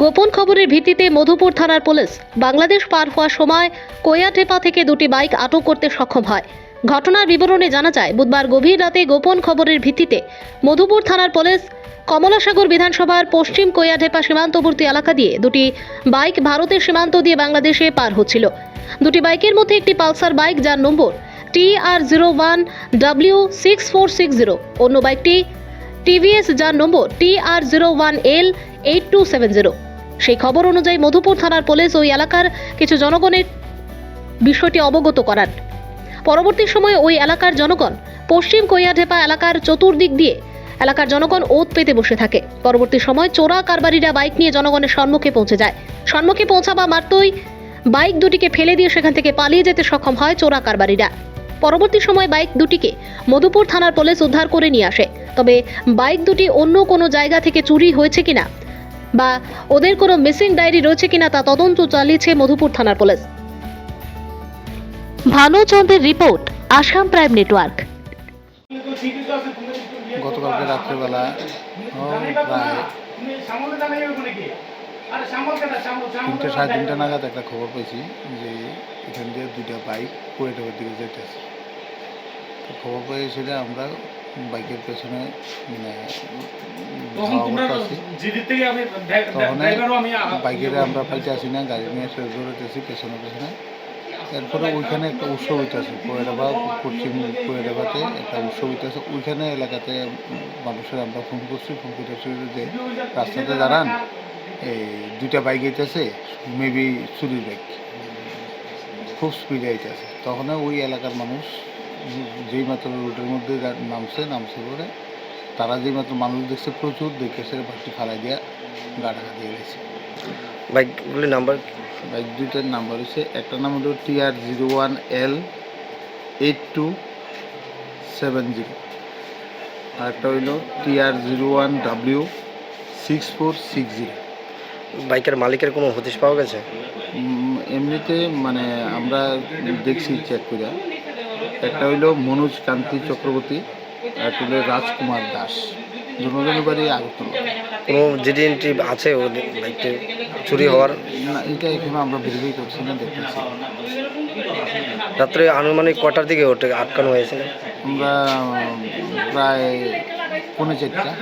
গোপন খবরের ভিত্তিতে মধুপুর থানার পুলিশ বাংলাদেশ পার হওয়ার সময় কোয়াটেপা থেকে দুটি বাইক আটক করতে সক্ষম হয়। ঘটনার বিবরণে জানা যায়, বুধবার গভীর রাতে গোপন খবরের ভিত্তিতে মধুপুর থানার পুলিশ কমলাসাগর বিধানসভার পশ্চিম কোয়াটেপা সীমান্তবর্তী এলাকা দিয়ে দুটি বাইক ভারতের সীমান্ত দিয়ে বাংলাদেশে পার হচ্ছিল। দুটি বাইকের মধ্যে একটি পালসার বাইক যার number T R zero one W six four six zero, অন্য বাইকটি টিভিএস যার number T R zero one L eight two seven zero. সেই খবর অনুযায়ী মধুপুর থানার পুলিশ ওই এলাকার কিছু জনগণের বিষয়টি অবগত করান। পরবর্তী সময়ে ওই এলাকার জনগণ পশ্চিম কৈয়াঢেপা এলাকার চতুর্দিক দিয়ে এলাকার জনগণ ওত পেতে বসে থাকে। পরবর্তী সময় চোরা কারবারিরা বাইক নিয়ে জনগণের সম্মুখে পৌঁছে যায়। সম্মুখে পৌঁছাবা মাত্রই বাইক দুটিকে ফেলে দিয়ে সেখান থেকে পালিয়ে যেতে সক্ষম হয় চোরা কারবারিরা। পরবর্তী সময় বাইক দুটিকে মধুপুর থানার পুলিশ উদ্ধার করে নিয়ে আসে। তবে বাইক দুটি অন্য কোনো জায়গা থেকে চুরি হয়েছে কিনা বা ওদের কোনো মিসিং ডায়েরি রয়েছে কিনা তা তদন্ত চালিয়েছে মধুপুর থানার পুলিশ। ভানুচন্দ্রের রিপোর্ট, আসাম প্রাইম নেটওয়ার্ক। গতকালকে রাত্রেবেলা তিনটে সাড়ে তিনটে নাগাদ একটা খবর পেয়েছি যে এখান দিয়ে দুইটা বাইক কুয়েটের দিকে যেতেছে খবর পেয়ে সেটা আমরা বাইকের পেছনে মানে বাইকের আমরা পাইতে আসি না গাড়ি নিয়ে এসে দৌড়াতেছি পেছনে পেছনে। এরপরে ওইখানে একটা উৎসব হইতেছে কোয়েডাবা পশ্চিম কোয়েডাবাতে একটা উৎসব হইতেছে ওইখানে এলাকাতে মানুষের আমরা ফোন করছি ফোন করতেছি যে রাস্তাতে দাঁড়ান এই দুইটা বাইক আইতেছে মেবি চুরির বাইক। খুব স্পিডে আইতেছে তখন ওই এলাকার মানুষ যেই মাত্র রোডের মধ্যে নামছে নামছে পরে তারা যেই মাত্র মানুষ দেখছে প্রচুর দেখে সে বাড়তি ফালাই দিয়া গা ঢাকা দিয়ে গেছে। বাইকগুলির নাম্বার? বাইক দুইটার নাম্বার হচ্ছে একটা নাম হলো T R zero one L eight two seven zero. আর একটা হইল T R zero one W six four six zero. বাইকের মালিকের কোনো হদিশ পাওয়া গেছে? এমনিতে মানে আমরা দেখছি চেক করে একটা হইল মনোজ কান্তি চক্রবর্তী আর একটা হইল রাজকুমার দাস। দুজনের বাড়ি আগরতলা। কোনো জিডি এন্ট্রি আছে ও বাইকটি চুরি হওয়ার? না এটা এখনও আমরা ভেরিফাই করছি না দেখতেছি। রাত্রে আনুমানিক কটার দিকে ওটা আটকানো হয়েছে? আমরা প্রায় পৌনে চারটা।